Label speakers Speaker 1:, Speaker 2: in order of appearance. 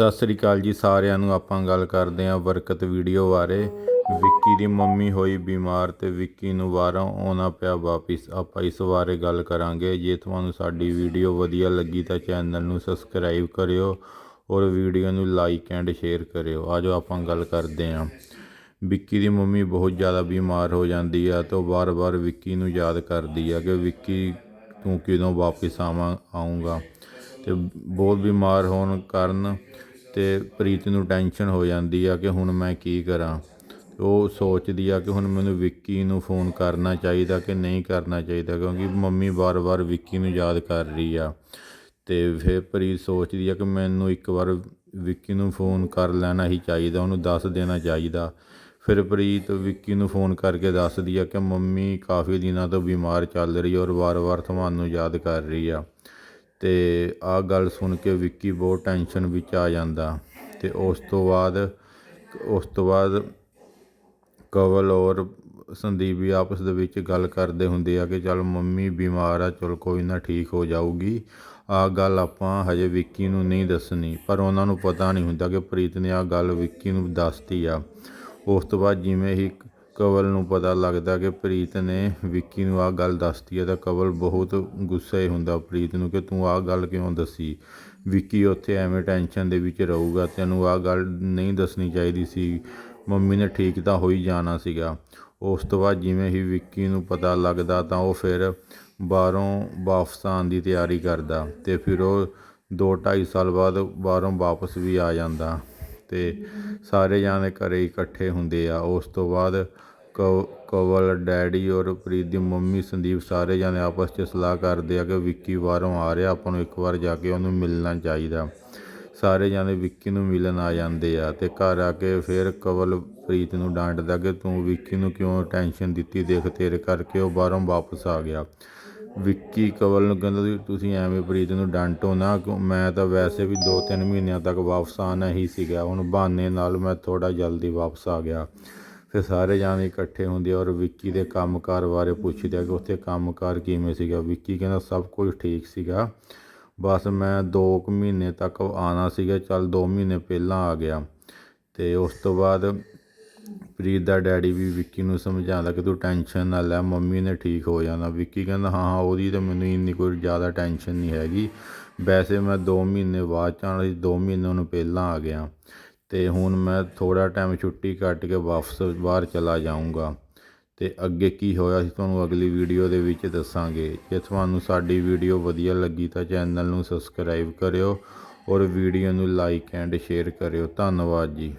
Speaker 1: ਸਤਿ ਸ੍ਰੀ ਅਕਾਲ ਜੀ ਸਾਰਿਆਂ ਨੂੰ। ਆਪਾਂ ਗੱਲ ਕਰਦੇ ਹਾਂ ਬਰਕਤ ਵੀਡੀਓ ਬਾਰੇ। ਵਿੱਕੀ ਦੀ ਮੰਮੀ ਹੋਈ ਬਿਮਾਰ ਤੇ ਵਿੱਕੀ ਨੂੰ ਬਾਹਰੋਂ ਆਉਣਾ ਪਿਆ ਵਾਪਿਸ। ਆਪਾਂ ਇਸ ਬਾਰੇ ਗੱਲ ਕਰਾਂਗੇ। ਜੇ ਤੁਹਾਨੂੰ ਸਾਡੀ ਵੀਡੀਓ ਵਧੀਆ ਲੱਗੀ ਤਾਂ ਚੈਨਲ ਨੂੰ ਸਬਸਕ੍ਰਾਈਬ ਕਰਿਓ ਔਰ ਵੀਡੀਓ ਨੂੰ ਲਾਈਕ ਐਂਡ ਸ਼ੇਅਰ ਕਰਿਓ। ਆਜੋ ਆਪਾਂ ਗੱਲ ਕਰਦੇ ਹਾਂ। ਵਿੱਕੀ ਦੀ ਮੰਮੀ ਬਹੁਤ ਜ਼ਿਆਦਾ ਬਿਮਾਰ ਹੋ ਜਾਂਦੀ ਆ ਤੇ ਉਹ ਵਾਰ-ਵਾਰ ਵਿੱਕੀ ਨੂੰ ਯਾਦ ਕਰਦੀ ਆ ਕਿ ਵਿੱਕੀ, ਤੂੰ ਕਿਦੋਂ ਵਾਪਿਸ ਆਵਾਂ ਆਉਂਗਾ ਤੇ ਬਹੁਤ ਬਿਮਾਰ ਹੋਣ ਕਾਰਨ ਅਤੇ ਪ੍ਰੀਤ ਨੂੰ ਟੈਨਸ਼ਨ ਹੋ ਜਾਂਦੀ ਆ ਕਿ ਹੁਣ ਮੈਂ ਕੀ ਕਰਾਂ। ਉਹ ਸੋਚਦੀ ਆ ਕਿ ਹੁਣ ਮੈਨੂੰ ਵਿੱਕੀ ਨੂੰ ਫੋਨ ਕਰਨਾ ਚਾਹੀਦਾ ਕਿ ਨਹੀਂ ਕਰਨਾ ਚਾਹੀਦਾ, ਕਿਉਂਕਿ ਮੰਮੀ ਵਾਰ-ਵਾਰ ਵਿੱਕੀ ਨੂੰ ਯਾਦ ਕਰ ਰਹੀ ਆ। ਤੇ ਫਿਰ ਪ੍ਰੀਤ ਸੋਚਦੀ ਆ ਕਿ ਮੈਨੂੰ ਇੱਕ ਵਾਰ ਵਿੱਕੀ ਨੂੰ ਫੋਨ ਕਰ ਲੈਣਾ ਹੀ ਚਾਹੀਦਾ, ਉਹਨੂੰ ਦੱਸ ਦੇਣਾ ਚਾਹੀਦਾ। ਫਿਰ ਪ੍ਰੀਤ ਵਿੱਕੀ ਨੂੰ ਫੋਨ ਕਰਕੇ ਦੱਸਦੀ ਆ ਕਿ ਮੰਮੀ ਕਾਫੀ ਦਿਨਾਂ ਤੋਂ ਬਿਮਾਰ ਚੱਲ ਰਹੀ ਔਰ ਵਾਰ-ਵਾਰ ਤੁਹਾਨੂੰ ਯਾਦ ਕਰ ਰਹੀ ਆ। ਅਤੇ ਆਹ ਗੱਲ ਸੁਣ ਕੇ ਵਿੱਕੀ ਬਹੁਤ ਟੈਨਸ਼ਨ ਵਿੱਚ ਆ ਜਾਂਦਾ ਅਤੇ ਉਸ ਤੋਂ ਬਾਅਦ, ਉਸ ਤੋਂ ਬਾਅਦ ਕਵਲ ਔਰ ਸੰਦੀਪ ਵੀ ਆਪਸ ਦੇ ਵਿੱਚ ਗੱਲ ਕਰਦੇ ਹੁੰਦੇ ਆ ਕਿ ਚੱਲ ਮੰਮੀ ਬਿਮਾਰ ਆ, ਚਲ ਕੋਈ ਨਾ ਠੀਕ ਹੋ ਜਾਊਗੀ। ਆਹ ਗੱਲ ਆਪਾਂ ਹਜੇ ਵਿੱਕੀ ਨੂੰ ਨਹੀਂ ਦੱਸਣੀ, ਪਰ ਉਹਨਾਂ ਨੂੰ ਪਤਾ ਨਹੀਂ ਹੁੰਦਾ ਕਿ ਪ੍ਰੀਤ ਨੇ ਆਹ ਗੱਲ ਵਿੱਕੀ ਨੂੰ ਦੱਸਤੀ ਆ। ਉਸ ਤੋਂ ਬਾਅਦ ਜਿਵੇਂ ਹੀ ਕਵਲ ਨੂੰ ਪਤਾ ਲੱਗਦਾ ਕਿ ਪ੍ਰੀਤ ਨੇ ਵਿੱਕੀ ਨੂੰ ਆਹ ਗੱਲ ਦੱਸਤੀ ਹੈ ਤਾਂ ਕਵਲ ਬਹੁਤ ਗੁੱਸੇ ਹੁੰਦਾ ਪ੍ਰੀਤ ਨੂੰ ਕਿ ਤੂੰ ਆਹ ਗੱਲ ਕਿਉਂ ਦੱਸੀ? ਵਿੱਕੀ ਉੱਥੇ ਐਵੇਂ ਟੈਨਸ਼ਨ ਦੇ ਵਿੱਚ ਰਹੂਗਾ, ਤੈਨੂੰ ਆਹ ਗੱਲ ਨਹੀਂ ਦੱਸਣੀ ਚਾਹੀਦੀ ਸੀ। ਮੰਮੀ ਨੇ ਠੀਕ ਤਾਂ ਹੋ ਹੀ ਜਾਣਾ ਸੀਗਾ। ਉਸ ਤੋਂ ਬਾਅਦ ਜਿਵੇਂ ਹੀ ਵਿੱਕੀ ਨੂੰ ਪਤਾ ਲੱਗਦਾ ਤਾਂ ਉਹ ਫਿਰ ਬਾਹਰੋਂ ਵਾਪਸ ਆਉਣ ਦੀ ਤਿਆਰੀ ਕਰਦਾ ਤੇ ਫਿਰ ਉਹ 2.5 ਸਾਲ ਬਾਅਦ ਬਾਹਰੋਂ ਵਾਪਸ ਵੀ ਆ ਜਾਂਦਾ। ਤੇ ਸਾਰੇ ਜਾਣੇ ਘਰੇ ਇਕੱਠੇ ਹੁੰਦੇ ਆ। ਉਸ ਤੋਂ ਬਾਅਦ ਕਵ, ਕਵਲ, ਡੈਡੀ ਔਰ ਪ੍ਰੀਤ ਦੀ ਮੰਮੀ ਸੰਦੀਪ ਸਾਰੇ ਜਾਣੇ ਆਪਸ 'ਚ ਸਲਾਹ ਕਰਦੇ ਆ ਕਿ ਵਿੱਕੀ ਬਾਹਰੋਂ ਆ ਰਿਹਾ, ਆਪਾਂ ਨੂੰ ਇੱਕ ਵਾਰ ਜਾ ਕੇ ਉਹਨੂੰ ਮਿਲਣਾ ਚਾਹੀਦਾ। ਸਾਰੇ ਜਾਣੇ ਵਿੱਕੀ ਨੂੰ ਮਿਲਣ ਆ ਜਾਂਦੇ ਆ ਤੇ ਘਰ ਆ ਕੇ ਫਿਰ ਕਵਲ, ਪ੍ਰੀਤ ਨੂੰ ਡਾਂਟਦਾ ਕਿ ਤੂੰ ਵਿੱਕੀ ਨੂੰ ਕਿਉਂ ਟੈਨਸ਼ਨ ਦਿੱਤੀ, ਦੇਖ ਤੇਰੇ ਕਰਕੇ ਉਹ ਬਾਹਰੋਂ ਵਾਪਸ ਆ ਗਿਆ। ਵਿੱਕੀ ਕਵਲ ਨੂੰ ਕਹਿੰਦਾ ਵੀ ਤੁਸੀਂ ਐਵੇਂ ਪ੍ਰੀਤ ਨੂੰ ਡਾਂਟੋ ਨਾ ਕਿਉਂ? ਮੈਂ ਤਾਂ ਵੈਸੇ ਵੀ 2-3 ਮਹੀਨਿਆਂ ਤੱਕ ਵਾਪਸ ਆਣਾ ਹੀ ਸੀਗਾ। ਹੁਣ ਬਹਾਨੇ ਨਾਲ ਮੈਂ ਥੋੜਾ ਜਲਦੀ ਵਾਪਸ ਆ ਗਿਆ। ਫਿਰ ਸਾਰੇ ਜਾਣੇ ਇਕੱਠੇ ਹੁੰਦੇ ਔਰ ਵਿੱਕੀ ਦੇ ਕੰਮਕਾਰ ਬਾਰੇ ਪੁੱਛਦੇ ਕਿ ਉੱਥੇ ਕੰਮਕਾਰ ਕਿਵੇਂ ਸੀਗਾ। ਵਿੱਕੀ ਕਹਿੰਦਾ, ਸਭ ਕੁਝ ਠੀਕ ਸੀਗਾ। ਬਸ ਮੈਂ 2 ਮਹੀਨੇ ਤੱਕ ਆਣਾ ਸੀਗਾ। ਚੱਲ 2 ਮਹੀਨੇ ਪਹਿਲਾਂ ਆ ਗਿਆ। ਤੇ ਉਸ ਤੋਂ ਬਾਅਦ ਪ੍ਰੀਤ ਦਾ ਡੈਡੀ ਵੀ ਵਿੱਕੀ ਨੂੰ ਸਮਝਾਉਂਦਾ ਕਿ ਤੂੰ ਟੈਨਸ਼ਨ ਨਾ ਲੈ, ਮੰਮੀ ਨੇ ਠੀਕ ਹੋ ਜਾਣਾ। ਵਿੱਕੀ ਕਹਿੰਦਾ, ਹਾਂ ਹਾਂ, ਉਹਦੀ ਤਾਂ ਮੈਨੂੰ ਇੰਨੀ ਕੋਈ ਜ਼ਿਆਦਾ ਟੈਨਸ਼ਨ ਨਹੀਂ ਹੈਗੀ। ਵੈਸੇ ਮੈਂ 2 ਮਹੀਨੇ ਬਾਅਦ ਚ ਆਉਣਾ ਸੀ 2 ਮਹੀਨੇ ਉਹਨੂੰ ਪਹਿਲਾਂ ਆ ਗਿਆ। ਤੇ ਹੁਣ ਮੈਂ ਥੋੜਾ ਟਾਈਮ ਛੁੱਟੀ ਕੱਟ ਕੇ ਵਾਪਸ ਬਾਹਰ ਚਲਾ ਜਾਊਂਗਾ। ਤੇ ਅੱਗੇ ਕੀ ਹੋਇਆ ਸੀ ਤੁਹਾਨੂੰ ਅਗਲੀ ਵੀਡੀਓ ਦੇ ਵਿੱਚ ਦੱਸਾਂਗੇ। ਜੇ ਤੁਹਾਨੂੰ ਸਾਡੀ ਵੀਡੀਓ ਵਧੀਆ ਲੱਗੀ ਤਾਂ ਚੈਨਲ ਨੂੰ ਸਬਸਕ੍ਰਾਈਬ ਕਰਿਓ ਔਰ ਵੀਡੀਓ ਨੂੰ ਲਾਈਕ ਐਂਡ ਸ਼ੇਅਰ ਕਰਿਓ। ਧੰਨਵਾਦ ਜੀ।